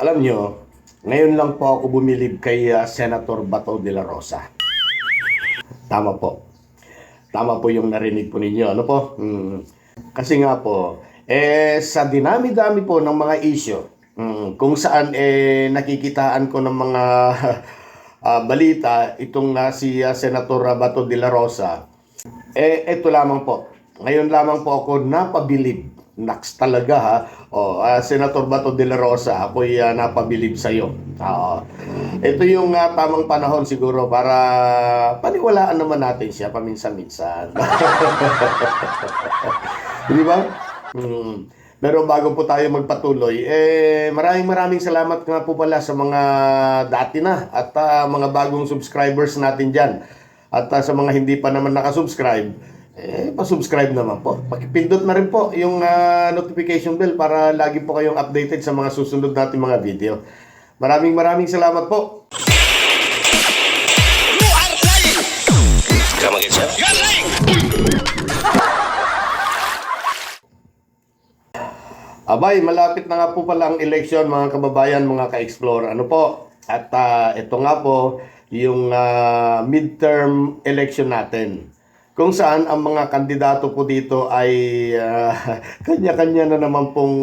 Alam nyo, ngayon lang po ako bumilib kay ah, Senator Bato de la Rosa. Tama po. Tama po yung narinig po ninyo. Ano po? Hmm. Kasi nga po, eh, sa dinami-dami po ng mga issue, hmm, kung saan eh, nakikitaan ko ng mga ah, balita, itong na si ah, Senator Bato de la Rosa, eh, ito lamang po. Ngayon lamang po ako napabilib. Naks talaga ha. O, ah, Senator Bato de la Rosa, ako'y ah, napabilib sa iyo. ito yung ah, tamang panahon siguro para paniwalaan naman natin siya paminsan-minsan. Di ba? Hmm. Pero bago po tayo magpatuloy, eh maraming maraming salamat nga po pala sa mga dati na at ah, mga bagong subscribers natin diyan. At ah, sa mga hindi pa naman nakasubscribe, eh pa-subscribe naman po. Pakipindot na rin po yung ah, notification bell para lagi po kayong updated sa mga susunod nating mga video. Maraming maraming salamat po. You are lying! Come! Abay, malapit na nga po pala ang eleksyon mga kababayan, mga ka-explore. Ano po? At ah, ito nga po, yung ah, midterm election natin. Kung saan ang mga kandidato po dito ay ah, kanya-kanya na naman pong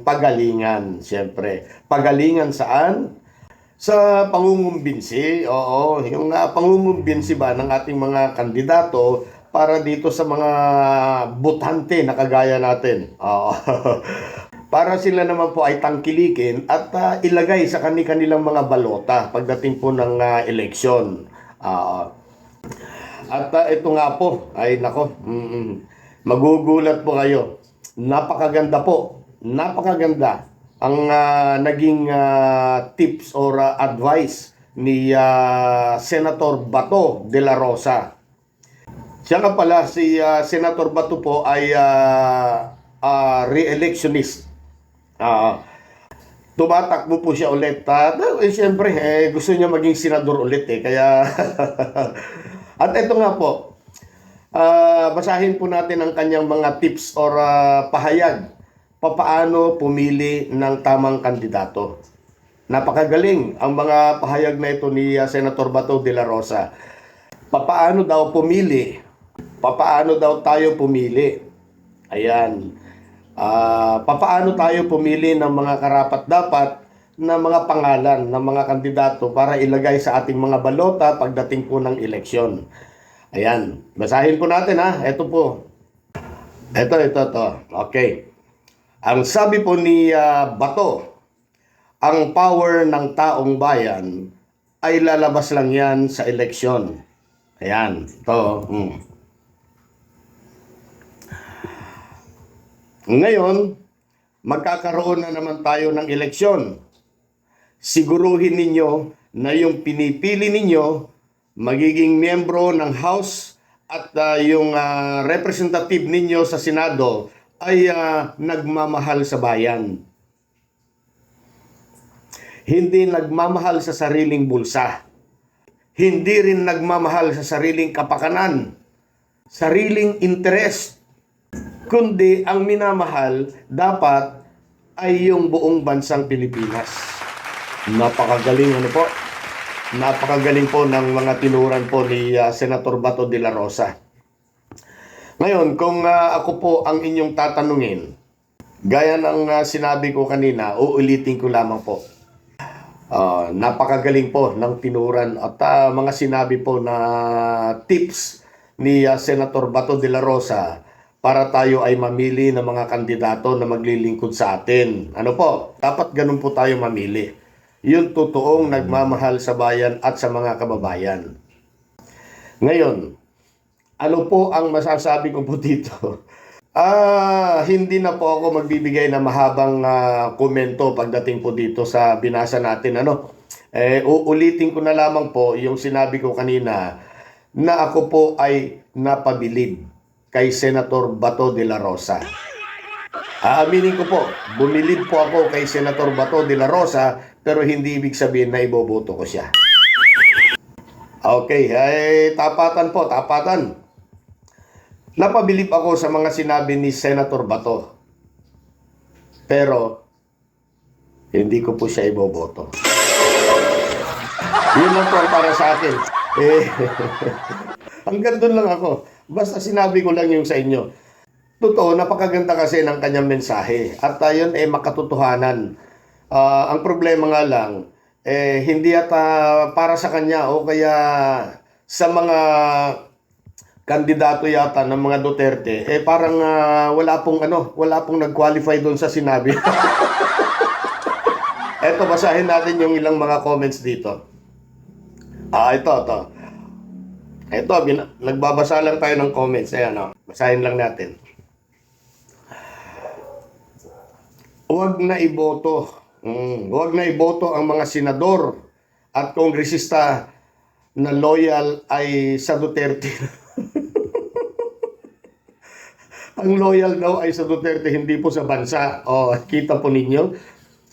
pagalingan, siyempre. Pagalingan saan? Sa pangungumbinsi, oo, yung uh, pangungumbinsi ba ng ating mga kandidato para dito sa mga butante na kagaya natin. Oo. para sila naman po ay tangkilikin at ah, ilagay sa kani-kanilang mga balota pagdating po ng ah, eleksyon. Ah, at ah, ito nga po, ay nako, mm, magugulat po kayo. Napakaganda po, napakaganda ang ah, naging ah, tips or ah, advice ni ah, Senator Bato de la Rosa. Siya nga pala, si ah, Senator Bato po ay ah, ah, re-electionist. Ah, tumatakbo po siya ulit. Ah, eh, siyempre, eh, gusto niya maging senador ulit eh. Kaya, at ito nga po, ah, basahin po natin ang kanyang mga tips or ah, pahayag papaano pumili ng tamang kandidato. Napakagaling ang mga pahayag na ito ni ah, Senator Bato de la Rosa. Papaano daw pumili? Papaano daw tayo pumili? Ayan. Ah, papaano tayo pumili ng mga karapat-dapat na mga pangalan ng mga kandidato para ilagay sa ating mga balota pagdating po ng eleksyon. Ayan. Basahin po natin ha. Ito po. Ito, ito, ito. Okay. Ang sabi po ni ah, Bato, ang power ng taong bayan ay lalabas lang yan sa eleksyon. Ayan. Ito. mm. Ngayon, magkakaroon na naman tayo ng eleksyon. Siguruhin ninyo na yung pinipili ninyo magiging miyembro ng House at ah, yung ah, representative ninyo sa Senado ay ah, nagmamahal sa bayan. Hindi nagmamahal sa sariling bulsa. Hindi rin nagmamahal sa sariling kapakanan, sariling interest kundi ang minamahal dapat ay yung buong bansang Pilipinas. Napakagaling ano po. Napakagaling po ng mga tinuran po ni ah, Senator Bato de la Rosa. Ngayon, kung ah, ako po ang inyong tatanungin, gaya ng ah, sinabi ko kanina, uulitin ko lamang po. Ah, napakagaling po ng tinuran at ah, mga sinabi po na tips ni ah, Senator Bato de la Rosa para tayo ay mamili ng mga kandidato na maglilingkod sa atin. Ano po? Dapat ganun po tayo mamili. Yung totoong nagmamahal sa bayan at sa mga kababayan. Ngayon, ano po ang masasabi ko po dito? Ah, hindi na po ako magbibigay ng mahabang ah, komento pagdating po dito sa binasa natin ano. Eh uulitin ko na lamang po yung sinabi ko kanina na ako po ay napabilib kay Senator Bato de la Rosa. Aaminin ko po, bumilib po ako kay Senator Bato de la Rosa pero hindi ibig sabihin na iboboto ko siya. Okay, ay tapatan po, tapatan. Napabilib ako sa mga sinabi ni Senator Bato. Pero hindi ko po siya iboboto. Yun lang po para sa akin. Eh, hanggang doon lang ako. Basta sinabi ko lang yung sa inyo. Totoo, napakaganda kasi ng kanyang mensahe. At uh, yun eh makatotohanan. Ah, ang problema nga lang, eh, hindi ata para sa kanya o kaya sa mga kandidato yata ng mga Duterte, eh parang ah, wala pong ano, wala pong nag-qualify doon sa sinabi. Eto, basahin natin yung ilang mga comments dito. Ah, ito, ito. Ito, bin- nagbabasa lang tayo ng comments. Ayan, oh. basahin lang natin. Huwag na iboto. Mm, huwag na iboto ang mga senador at kongresista na loyal ay sa Duterte. ang loyal daw ay sa Duterte, hindi po sa bansa. O, kita po ninyo.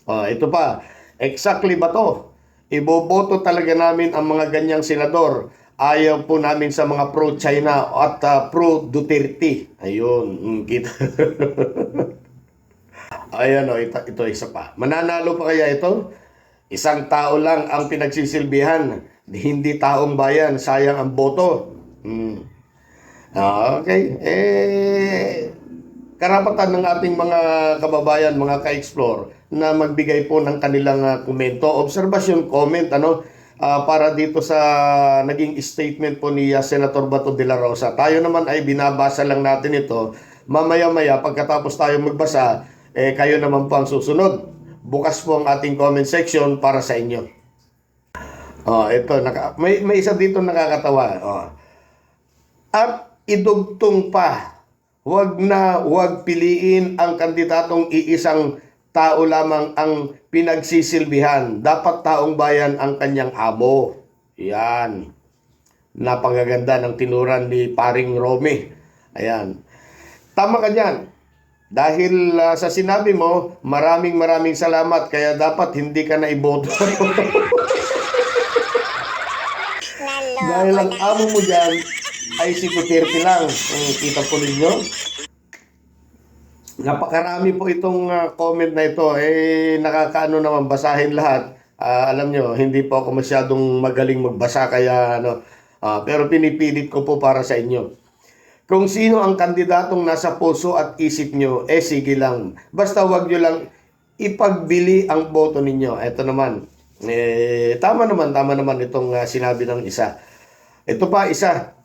O, ito pa. Exactly ba to? Iboboto talaga namin ang mga ganyang senador. Ayaw po namin sa mga pro-China at ah, pro-Duterte. Ayun, mm, kita. Ayan o, ito, ito isa pa. Mananalo pa kaya ito? Isang tao lang ang pinagsisilbihan. Hindi taong bayan, sayang ang boto. Hmm. Ah, okay. Eh, karapatan ng ating mga kababayan, mga ka-explore, na magbigay po ng kanilang ah, komento, observation, comment, ano, ah, para dito sa naging statement po ni ah, Senator Bato de la Rosa. Tayo naman ay binabasa lang natin ito. Mamaya-maya, pagkatapos tayo magbasa, eh, kayo naman po ang susunod. Bukas po ang ating comment section para sa inyo. Oh, ito, naka, may, may isa dito nakakatawa. Oh. At idugtong pa, wag na wag piliin ang kandidatong iisang tao lamang ang pinagsisilbihan. Dapat taong bayan ang kanyang amo. Yan. Napakaganda ng tinuran ni Paring Romy. Ayan. Tama ka dyan. Dahil ah, sa sinabi mo, maraming maraming salamat kaya dapat hindi ka na iboto. Dahil ang amo mo dyan ay si Duterte lang. Kung kita po ninyo. Napakarami po itong ah, comment na ito. Eh, nakakaano naman basahin lahat. Ah, alam nyo, hindi po ako masyadong magaling magbasa kaya ano. ah, pero pinipilit ko po para sa inyo. Kung sino ang kandidatong nasa puso at isip nyo, eh sige lang. Basta wag nyo lang ipagbili ang boto ninyo. Ito naman. Eh, tama naman, tama naman itong ah, sinabi ng isa. Ito pa, isa.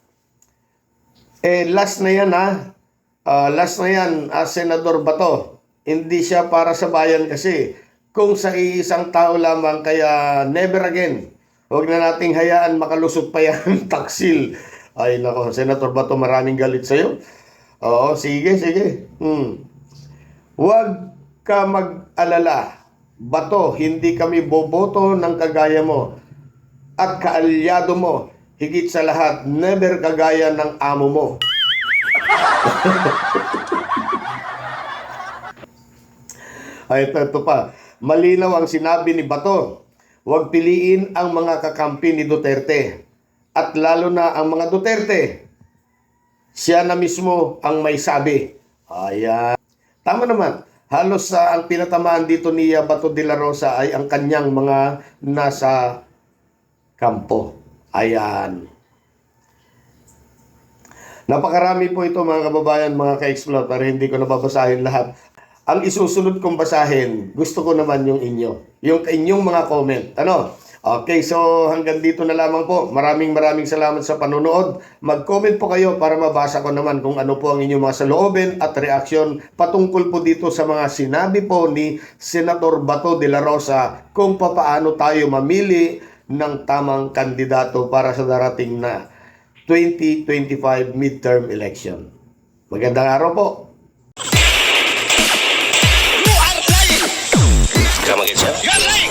Eh, last na yan ha. Ah, last na yan, ah, Senador Bato. Hindi siya para sa bayan kasi. Kung sa iisang tao lamang, kaya never again. Huwag na nating hayaan makalusot pa yan taksil. Ay nako, Senator Bato, maraming galit sa'yo. Oo, sige, sige. Hmm. Huwag ka mag-alala. Bato, hindi kami boboto ng kagaya mo. At kaalyado mo, higit sa lahat, never kagaya ng amo mo. Ay, ito, ito pa. Malinaw ang sinabi ni Bato. Huwag piliin ang mga kakampi ni Duterte. At lalo na ang mga Duterte. Siya na mismo ang may sabi. Ayan. Tama naman. Halos sa ang pinatamaan dito ni ah, Bato de la Rosa ay ang kanyang mga nasa kampo. Ayan. Napakarami po ito mga kababayan, mga ka-explore, pero hindi ko nababasahin lahat. Ang isusunod kong basahin, gusto ko naman yung inyo. Yung inyong mga comment. Ano? Okay, so hanggang dito na lamang po. Maraming maraming salamat sa panonood. Mag-comment po kayo para mabasa ko naman kung ano po ang inyong mga saloobin at reaksyon patungkol po dito sa mga sinabi po ni Senator Bato de la Rosa kung papaano tayo mamili ng tamang kandidato para sa darating na 2025 midterm election. Magandang araw po. Come again!